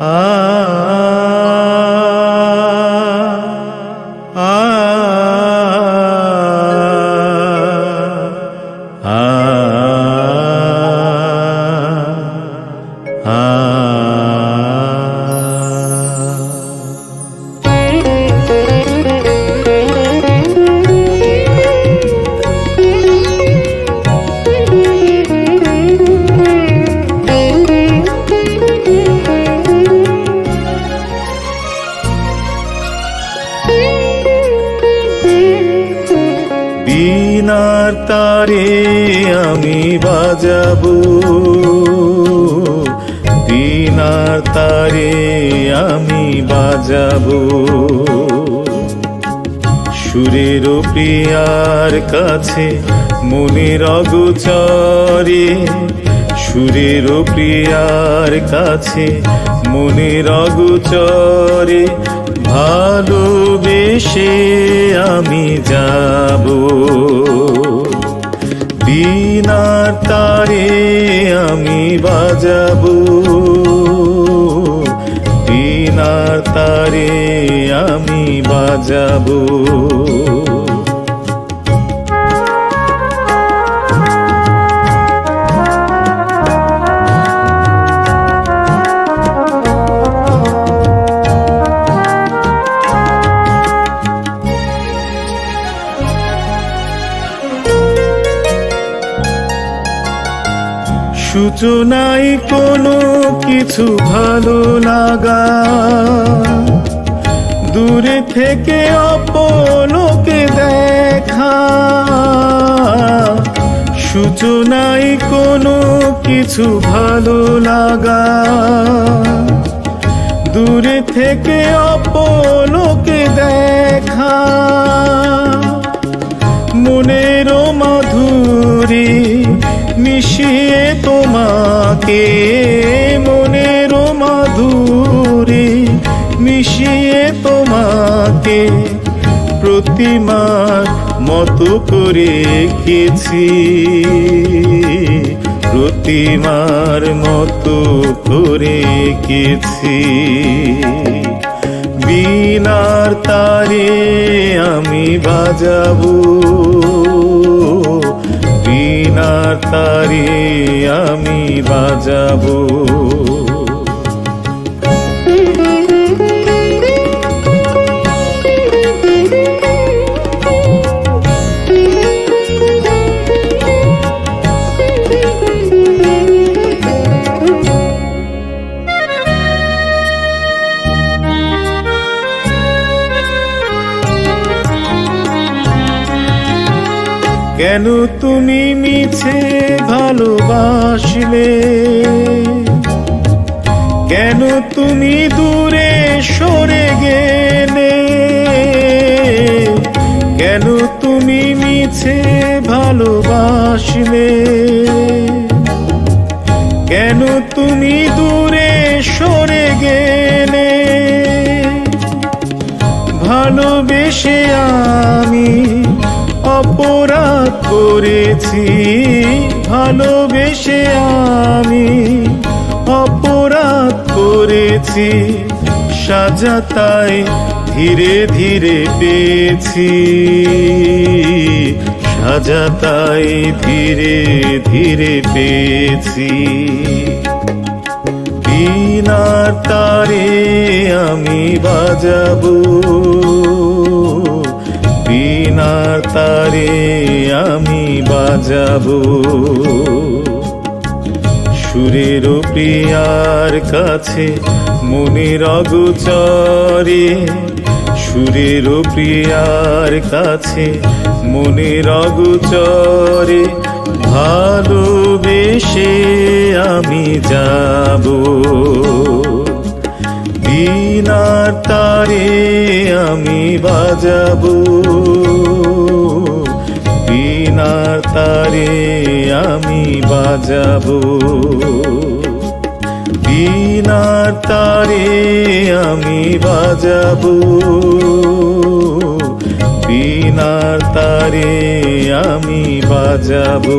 아, 아, 아. বিনার তারে আমি বাজাবো। বিনার তারে আমি বাজাবো। সুরের প্রিয়ার কাছে মনের অগোচরে, সুরের প্রিয়ার কাছে মনের অগোচরে ভালোবেসে আমি যাব। বিনার তারে আমি বাজাবো। বিনার তারে আমি বাজাবো। সূচনায় কোনো কিছু ভালো লাগা। দূরে থেকে অপলোকে দেখা। সূচনায় কোনো কিছু ভালো লাগা। দূরে থেকে অপলোকে দেখা। মাধুরী মিশিয়ে তোমাকে মনের মাধুরী মিশিয়ে তোমাকে প্রতিমার মতো করে এঁকেছি প্রতিমার মতো করে এঁকেছি বিনার তারে আমি বাজাবো। বাজাবো কেন তুমি মিছে ভালোবাসলে? কেন তুমি দূরে সরে গেলে? কেন তুমি মিছে ভালোবাসলে? কেন তুমি দূরে সরে গেলে? ভালোবেসে আমি অপরাধ করেছি, ভালোবেসে আমি অপরাধ করেছি, সাজা তাই ধীরে ধীরে পেয়েছি। সাজা তাই ধীরে ধীরে পেয়েছি। বিনার তারে আমি বাজাবো। তারে আমি বাজাবো। সুরের প্রিয়ার কাছে মনের অগোচরে, সুরের প্রিয়ার কাছে মনের অগোচরে ভালোবেসে আমি যাব। বিনার তারে আমি বাজাবো। তারে আমি বাজাবো। বিনার তারে আমি বাজাবো। বিনার তারে আমি বাজাবো।